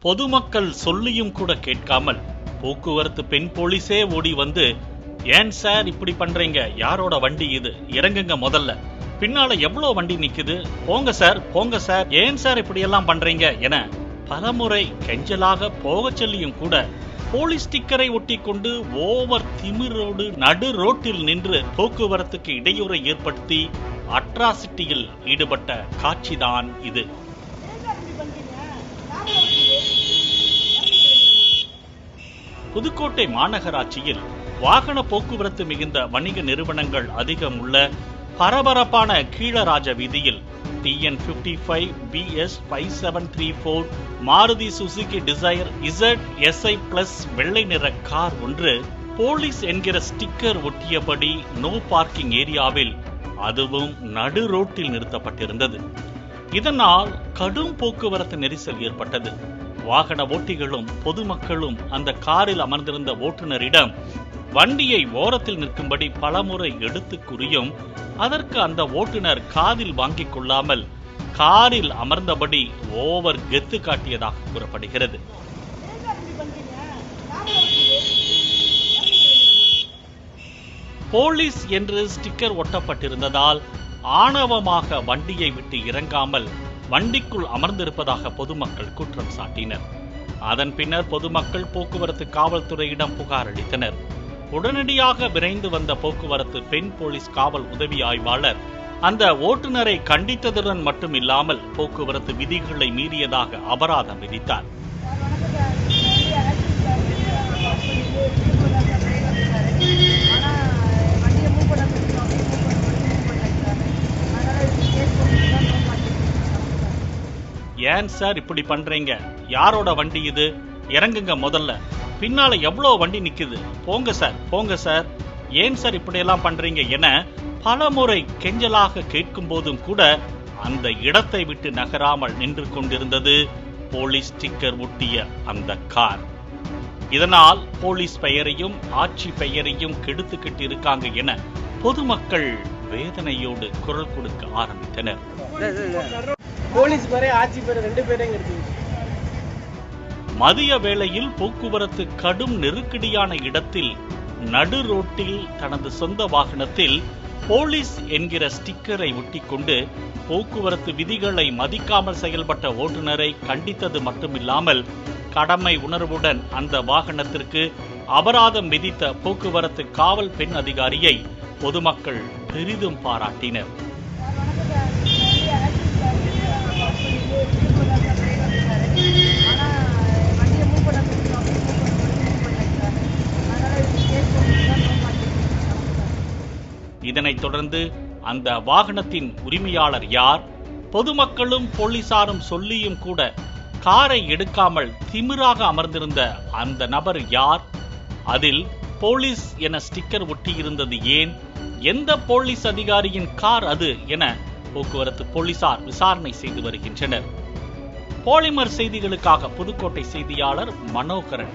பொதுமக்கள் சொல்லியும் கூட கேட்காமல் போக்குவரத்து பெண் போலீஸே ஓடி வந்து ஏன் சார் இப்படி பண்றீங்க? யாரோட வண்டி இது? இறங்குங்க முதல்ல. பின்னால எவ்வளோ வண்டி நிக்குது? போங்க சார் போங்க சார். ஏன் சார் இப்படி எல்லாம் பண்றீங்க? என பலமுறை கெஞ்சலாக போகச் சொல்லியும் கூட போலீஸ் ஸ்டிக்கரை ஒட்டி கொண்டு ஓவர் திமிரோடு நடு ரோட்டில் நின்று போக்குவரத்துக்கு இடையூறை ஏற்படுத்தி அட்ராசிட்டியில் ஈடுபட்ட காட்சிதான் இது. புதுக்கோட்டை மாநகராட்சியில் வாகன போக்குவரத்து மிகுந்த வணிக நிறுவனங்கள் அதிகம் உள்ள பரபரப்பான கீழராஜ வீதியில் TN fifty five BS five seven three four Maruti Suzuki Dzire Z SI plus வெள்ளை நிற கார் ஒன்று போலீஸ் என்கிற ஸ்டிக்கர் ஒட்டியபடி நோ பார்க்கிங் ஏரியாவில் அதுவும் நடு ரோட்டில் நிறுத்தப்பட்டிருந்தது. இதனால் கடும் போக்குவரத்து நெரிசல் ஏற்பட்டது. வாகன ஓட்டிகளும் பொதுமக்களும் அந்த காரில் அமர்ந்திருந்த ஓட்டுநரிடம் வண்டியை ஓரத்தில் நிற்கும்படி பலமுறை எடுத்து கூறியும். அதற்கு அந்த ஓட்டுநர் காதில் வாங்கிக் கொள்ளாமல் காரில் அமர்ந்தபடி ஓவர் கெத்து காட்டியதாக கூறப்படுகிறது. போலீஸ் என்று ஸ்டிக்கர் ஒட்டப்பட்டிருந்ததால் ஆணவமாக வண்டியை விட்டு இறங்காமல் வண்டிக்குள் அமர்ந்திருப்பதாக பொதுமக்கள் குற்றம் சாட்டினர். அதன் பின்னர் பொதுமக்கள் போக்குவரத்து காவல்துறையிடம் புகார் அளித்தனர். உடனடியாக விரைந்து வந்த போக்குவரத்து பெண் போலீஸ் காவல் உதவி ஆய்வாளர் அந்த ஓட்டுநரை கண்டித்ததுடன் மட்டும் இல்லாமல் போக்குவரத்து விதிகளை மீறியதாக அபராதம் விதித்தார். ஏன் சார் இப்படி பண்றீங்க? யாரோட வண்டி இது? இறங்குங்க முதல்ல. பின்னால எவ்வளோ வண்டி நிக்குது? போங்க சார் போங்க சார். ஏன் சார் இப்படியெல்லாம் பண்றீங்க என பலமுறை கெஞ்சலாக கேட்கும் போதும் கூட அந்த இடத்தை விட்டு நகராமல் நின்று கொண்டிருந்தது போலீஸ் ஸ்டிக்கர் ஒட்டிய அந்த கார். இதனால் போலீஸ் பெயரையும் ஆட்சி பெயரையும் கெடுத்துக்கிட்டு இருக்காங்க என பொதுமக்கள் வேதனையோடு குரல் கொடுக்க ஆரம்பித்தனர். போலீஸ் பேரே ஆட்சி பேர் ரெண்டு பேரையும் எடுத்துக்கிச்சு மதிய வேளையில் போக்குவரத்து கடும் நெருக்கடியான இடத்தில் நடு ரோட்டில் தனது சொந்த வாகனத்தில் போலீஸ் என்கிற ஸ்டிக்கரை ஒட்டிக்கொண்டு போக்குவரத்து விதிகளை மதிக்காமல் செயல்பட்ட ஓட்டுநரை கண்டித்தது மட்டுமில்லாமல் கடமை உணர்வுடன் அந்த வாகனத்திற்கு அபராதம் விதித்த போக்குவரத்து காவல் பெண் அதிகாரியை பொதுமக்கள் பெரிதும் பாராட்டினர். இதனைத் தொடர்ந்து அந்த வாகனத்தின் உரிமையாளர் யார்? பொதுமக்களும் போலீசாரும் சொல்லியும் கூட காரை எடுக்காமல் திமிராக அமர்ந்திருந்த அந்த நபர் யார்? அதில் போலீஸ் என ஸ்டிக்கர் ஒட்டியிருந்தது ஏன்? எந்த போலீஸ் அதிகாரியின் கார் அது என போக்குவரத்து போலீசார் விசாரணை செய்து வருகின்றனர். பாலிமர் செய்திகளுக்காக புதுக்கோட்டை செய்தியாளர் மனோகரன்.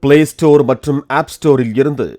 பிளே ஸ்டோர் மற்றும் ஆப் ஸ்டோரில் இருந்து